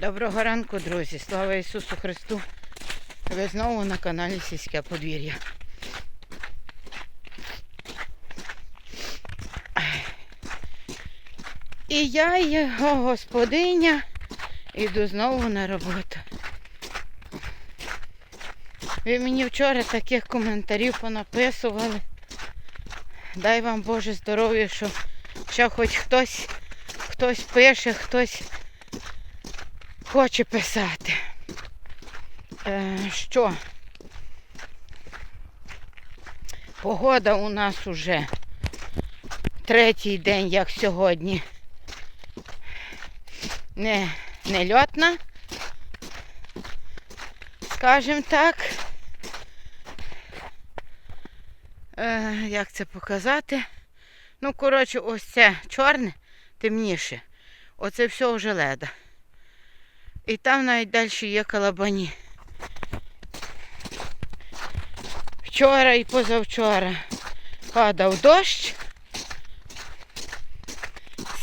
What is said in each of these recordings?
Доброго ранку, друзі! Слава Ісусу Христу! Ви знову на каналі Сільське подвір'я. І я, його господиня, іду знову на роботу. Ви мені вчора таких коментарів понаписували. Дай вам Боже здоров'я, що ще хоч хтось, хтось пише, хтось хоче писати. Е, що? Погода у нас уже третій день, як сьогодні. Не, не льотна, скажімо так. Е, як це показати? Ну, коротше, ось це чорне, темніше. Оце все вже леда. І там навіть далі є калабані. Вчора і позавчора падав дощ,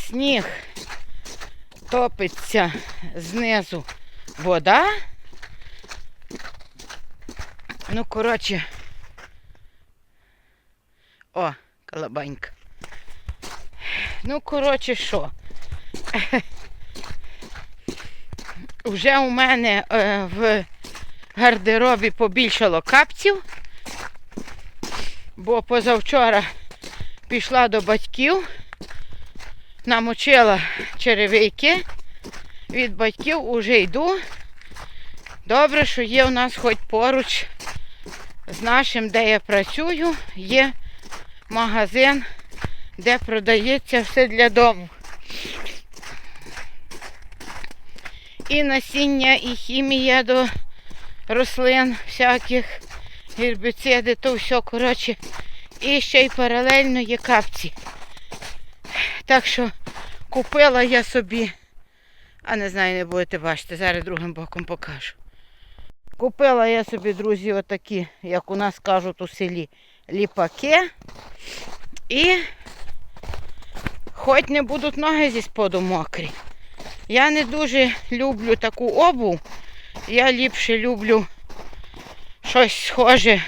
сніг топиться знизу вода. Ну, коротше, о, калабанька. Ну, коротше, що? Вже у мене е, в гардеробі побільшало капців, бо позавчора пішла до батьків, намочила черевики, від батьків уже йду. Добре, що є у нас хоч поруч з нашим, де я працюю, є магазин, де продається все для дому. І насіння, і хімія до рослин всяких, гербіциди, то все, коротше. І ще й паралельно є капці. Так що купила я собі, а не знаю, не будете бачити, зараз другим боком покажу. Купила я собі, друзі, отакі, як у нас кажуть у селі, ліпаки. І хоч не будуть ноги зі споду мокрі. Я не дуже люблю таку обув. Я ліпше люблю щось схоже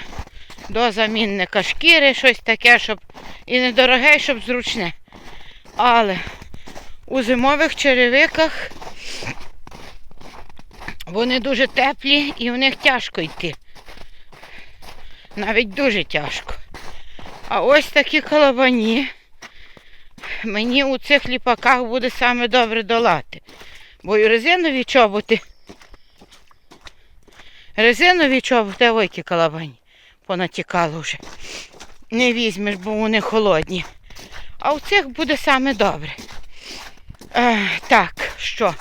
до замінника шкіри, щось таке, щоб і недороге, і щоб зручне. Але у зимових черевиках вони дуже теплі і в них тяжко йти. Навіть дуже тяжко. А ось такі колобані мені у цих ліпаках буде саме добре долати. Бо і резинові чоботи. Резинові чоботи, ой, які калабані понатікало вже. Не візьмеш, бо вони холодні. А у цих буде саме добре. Е, так, що?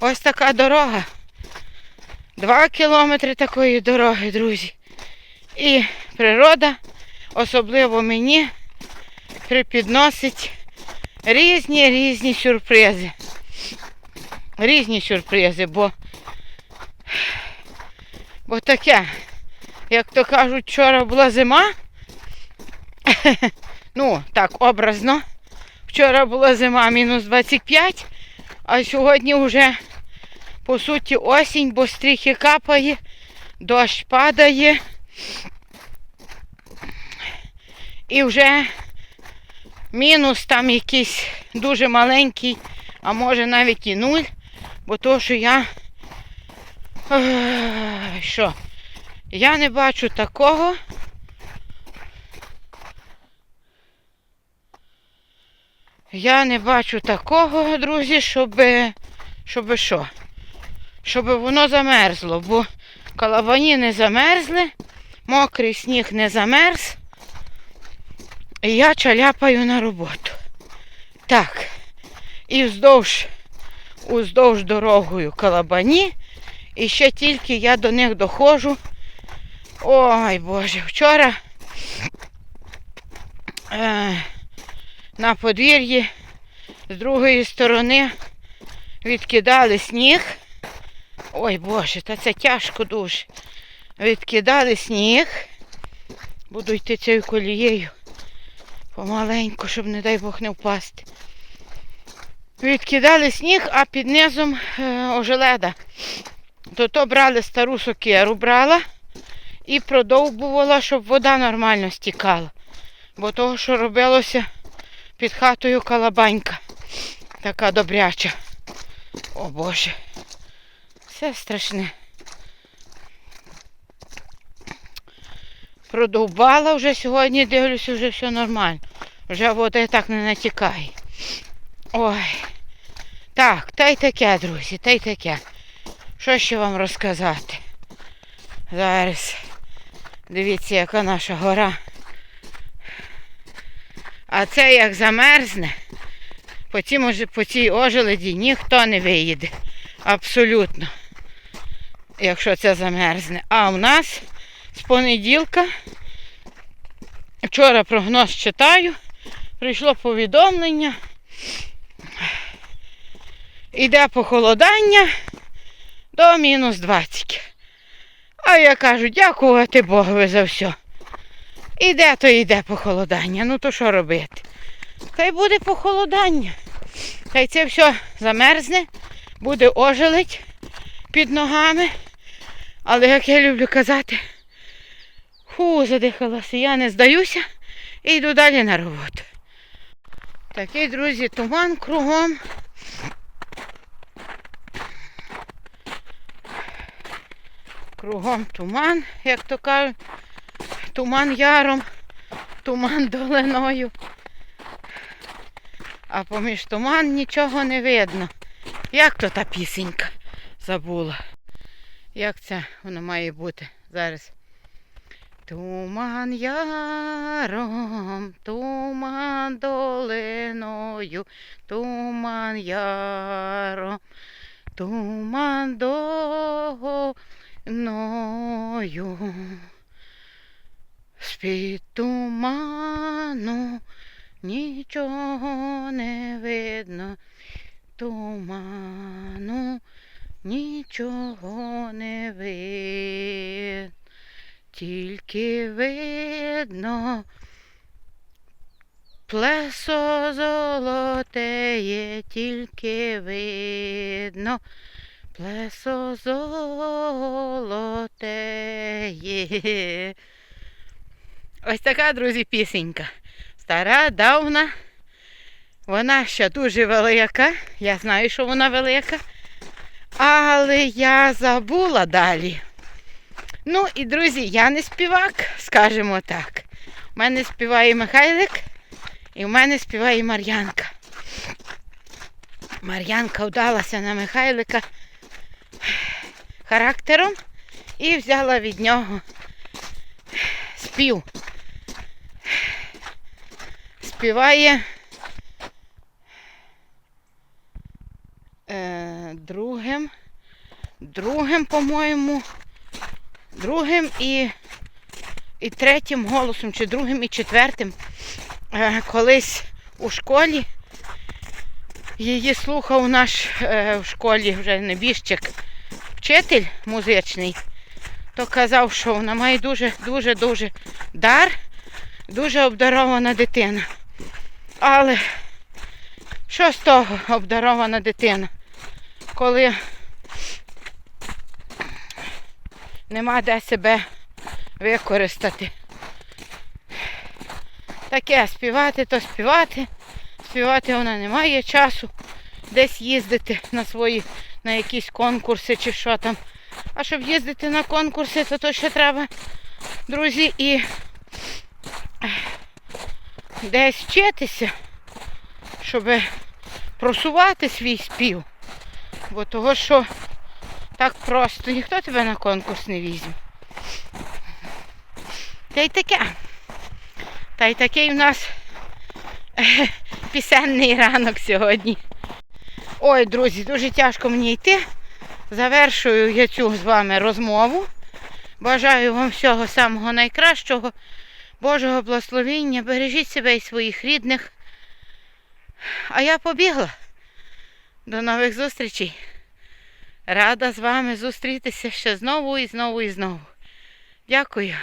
Ось така дорога. Два кілометри такої дороги, друзі. І природа, особливо мені, припідносить різні різні сюрпризи. Різні сюрпризи, бо, бо таке, як то кажуть, вчора була зима. ну, так, образно. Вчора була зима мінус 25, а сьогодні вже, по суті, осінь, бо стріхи капає, дощ падає. І вже мінус там якийсь дуже маленький, а може навіть і нуль, бо то, що я що, я не бачу такого. Я не бачу такого, друзі, щоб, щоб що? Щоб воно замерзло, бо калабані не замерзли, мокрий сніг не замерз. І я чаляпаю на роботу. Так. І вздовж, уздовж дорогою калабані. І ще тільки я до них доходжу. Ой Боже, вчора е, на подвір'ї з другої сторони відкидали сніг. Ой Боже, та це тяжко дуже. Відкидали сніг. Буду йти цією колією помаленьку, щоб, не дай Бог, не впасти. відкидали сніг, а під низом е, ожеледа. То то брали стару сокиру, брала і продовбувала, щоб вода нормально стікала. Бо того, що робилося під хатою калабанька. Така добряча. О Боже. Все страшне. Продовбала вже сьогодні, дивлюся, вже все нормально. Вже вода так не натікає. Ой. Так, та й таке, друзі, та й таке. Що ще вам розказати? Зараз. Дивіться, яка наша гора. А це як замерзне, по, цім, оже- по цій ожеледі ніхто не виїде. Абсолютно. Якщо це замерзне. А у нас з понеділка, вчора прогноз читаю, прийшло повідомлення. Іде похолодання до мінус 20. А я кажу, дякувати Богові за все. Іде, то йде похолодання. Ну то що робити? Та й буде похолодання. Та й це все замерзне, буде ожеледь під ногами. Але як я люблю казати, ху, задихалася, я не здаюся і йду далі на роботу. Такий, друзі, туман кругом. Кругом туман, як то кажуть. Туман яром, туман долиною. А поміж туман нічого не видно. Як то та пісенька забула? Як це воно має бути зараз? Туман яром, туман долиною, туман яром, туман долиною. З-під туману нічого не видно, туману нічого не видно, тільки видно плесо золотеє, тільки видно. Плесо золотеє. Ось така, друзі, пісенька. Стара, давна. Вона ще дуже велика. Я знаю, що вона велика. Але я забула далі. Ну і, друзі, я не співак, скажімо так. У мене співає Михайлик і в мене співає Мар'янка. Мар'янка вдалася на Михайлика характером і взяла від нього спів. Співає е, другим, другим, по-моєму, другим і, і третім голосом, чи другим і четвертим. Е, колись у школі її слухав наш е, в школі вже небіжчик, вчитель музичний, то казав, що вона має дуже, дуже, дуже дар, дуже обдарована дитина. Але що з того обдарована дитина, коли нема де себе використати? Таке співати, то співати. Співати вона не має часу десь їздити на свої, на якісь конкурси чи що там. А щоб їздити на конкурси, то, то ще треба, друзі, і десь вчитися, щоб просувати свій спів. Бо того, що так просто ніхто тебе на конкурс не візьме. Та й таке. Та й такий в нас е, пісенний ранок сьогодні. Ой, друзі, дуже тяжко мені йти. Завершую я цю з вами розмову. Бажаю вам всього самого найкращого, Божого благословіння. Бережіть себе і своїх рідних. А я побігла. До нових зустрічей. Рада з вами зустрітися ще знову і знову і знову. Дякую.